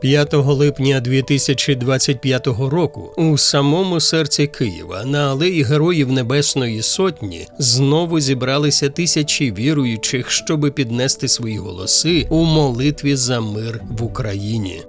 5 липня 2025 року у самому серці Києва на алеї Героїв Небесної Сотні знову зібралися тисячі віруючих, щоби піднести свої голоси у молитві за мир в Україні.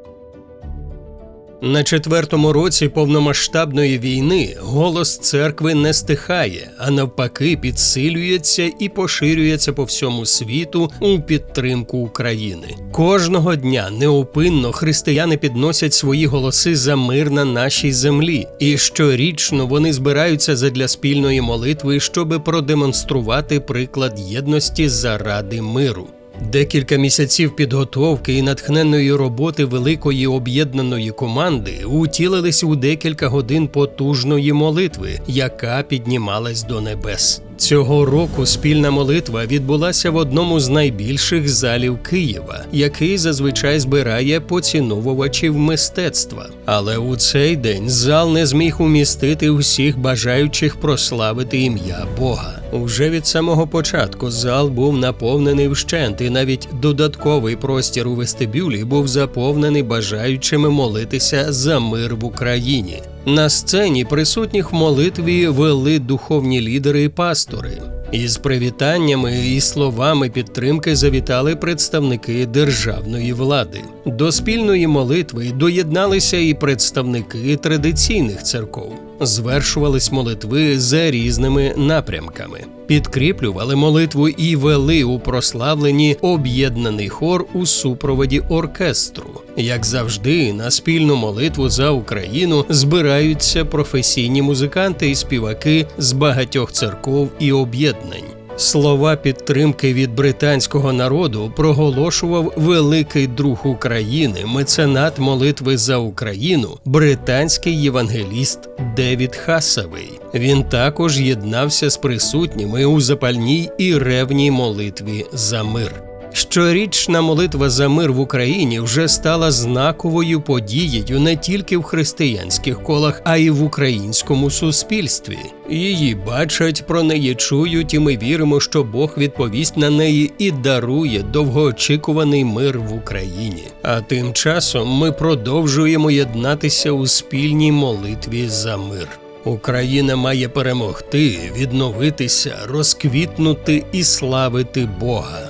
На четвертому році повномасштабної війни голос церкви не стихає, а навпаки, підсилюється і поширюється по всьому світу у підтримку України. Кожного дня неупинно християни підносять свої голоси за мир на нашій землі, і щорічно вони збираються задля спільної молитви, щоби продемонструвати приклад єдності заради миру. Декілька місяців підготовки і натхненної роботи великої об'єднаної команди утілились у декілька годин потужної молитви, яка піднімалась до небес. Цього року спільна молитва відбулася в одному з найбільших залів Києва, який зазвичай збирає поціновувачів мистецтва. Але у цей день зал не зміг умістити усіх бажаючих прославити ім'я Бога. Уже від самого початку зал був наповнений вщент, і навіть додатковий простір у вестибюлі був заповнений бажаючими молитися за мир в Україні. На сцені присутніх в молитві вели духовні лідери і пастори. Із привітаннями і словами підтримки завітали представники державної влади. До спільної молитви доєдналися і представники традиційних церков. Звершувались молитви за різними напрямками, підкріплювали молитву і вели у прославленні об'єднаний хор у супроводі оркестру. Як завжди, на спільну молитву за Україну збираються професійні музиканти і співаки з багатьох церков і об'єднань. Слова підтримки від британського народу проголошував великий друг України, меценат молитви за Україну, британський євангеліст Девід Хасавей. Він також єднався з присутніми у запальній і ревній молитві за мир. Щорічна молитва за мир в Україні вже стала знаковою подією не тільки в християнських колах, а й в українському суспільстві. Її бачать, про неї чують, і ми віримо, що Бог відповість на неї і дарує довгоочікуваний мир в Україні. А тим часом ми продовжуємо єднатися у спільній молитві за мир. Україна має перемогти, відновитися, розквітнути і славити Бога.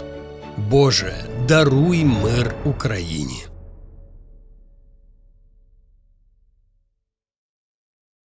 Боже, даруй мир Україні.